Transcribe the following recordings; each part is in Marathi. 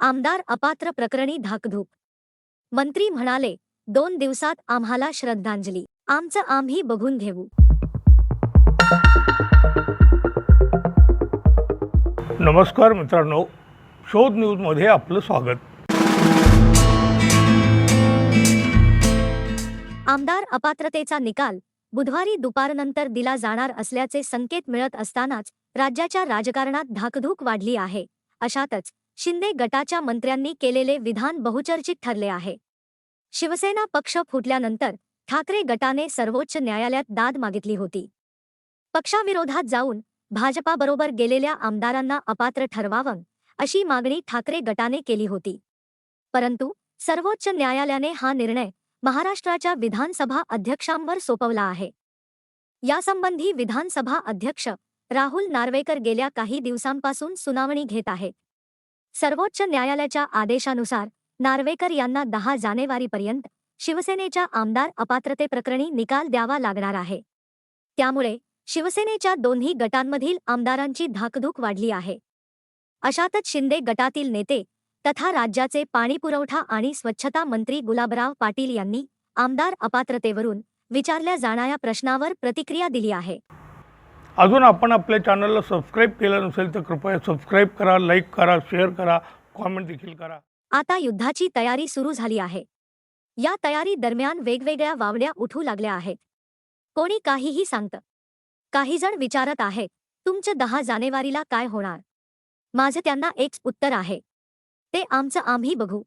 आमदार अपात्र प्रकरणी धाकधूक. मंत्री म्हणाले दोन दिवसात आम्हाला श्रद्धांजली. आमचं आम्ही बघून घेऊ. नमस्कार मित्रांनो. शोध न्यूजमध्ये आपलं स्वागत. आमदार अपात्रतेचा निकाल बुधवारी दुपारनंतर दिला जाणार असल्याचे संकेत मिळत असतानाच राज्याच्या राजकारणात धाकधूक वाढली आहे. अशातच शिंदे गटाच्या मंत्र्यांनी केलेले विधान बहुचर्चित ठरले आहे. शिवसेना पक्ष फुटल्यानंतर ठाकरे गटाने सर्वोच्च न्यायालयात दाद मागितली होती. पक्षाविरोधात जाऊन भाजपाबरोबर गेलेल्या आमदारांना अपात्र ठरवावं अशी मागणी ठाकरे गटाने केली होती. परंतु सर्वोच्च न्यायालयाने हा निर्णय महाराष्ट्राच्या विधानसभा अध्यक्षांवर सोपवला आहे. यासंबंधी विधानसभा अध्यक्ष राहुल नार्वेकर गेल्या काही दिवसांपासून सुनावणी घेत आहेत. सर्वोच्च न्यायालयाच्या आदेशानुसार नार्वेकर यांना दहा जानेवारीपर्यंत शिवसेनेच्या आमदार अपात्रतेप्रकरणी निकाल द्यावा लागणार आहे. त्यामुळे शिवसेनेच्या दोन्ही गटांमधील आमदारांची धाकधूक वाढली आहे. अशातच शिंदे गटातील नेते तथा राज्याचे पाणीपुरवठा आणि स्वच्छता मंत्री गुलाबराव पाटील यांनी आमदार अपात्रतेवरून विचारल्या जाणाऱ्या प्रश्नावर प्रतिक्रिया दिली आहे. अजून आपण आपल्या चॅनलला सबस्क्राईब केलं नसेल तर कृपया सबस्क्राईब करा लाईक करा शेअर करा कॉमेंट देखील करा. आता युद्धाची तयारी सुरू झाली आहे. या तयारी दरम्यान वेगवेगळ्या वावड्या उठू लागल्या आहेत. कोणी काहीही सांगतं. काही जण विचारत आहेत तुमचं दहा जानेवारीला काय होणार? माझं त्यांना एक उत्तर आहे. ते आमचं आम्ही बघू.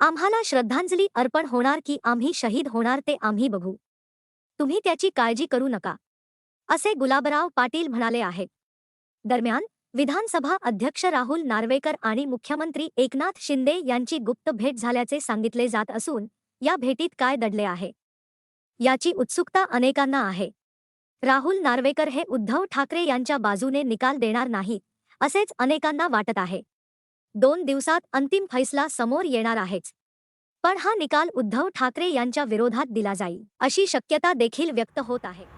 आम्हाला श्रद्धांजली अर्पण होणार की आम्ही शहीद होणार ते आम्ही बघू. तुम्ही त्याची काळजी करू नका. असे गुलाबराव पाटील म्हणाले आहे दरम्यान विधानसभा अध्यक्ष राहुल नार्वेकर आणि मुख्यमंत्री एकनाथ शिंदे यांची गुप्त भेट झाल्याचे सांगितले जात असून या भेटीत काय दडले आहे? याची उत्सुकता अनेकांना आहे. राहुल नार्वेकर हे उद्धव ठाकरे यांच्या बाजूने निकाल देणार नाही असेच अनेकांना वाटत आहे. दोन दिवसात अंतिम फैसला समोर येणार आहेच. पण हा निकाल उद्धव ठाकरे यांच्या विरोधात दिला जाईल अशी शक्यता देखील व्यक्त होत आहे.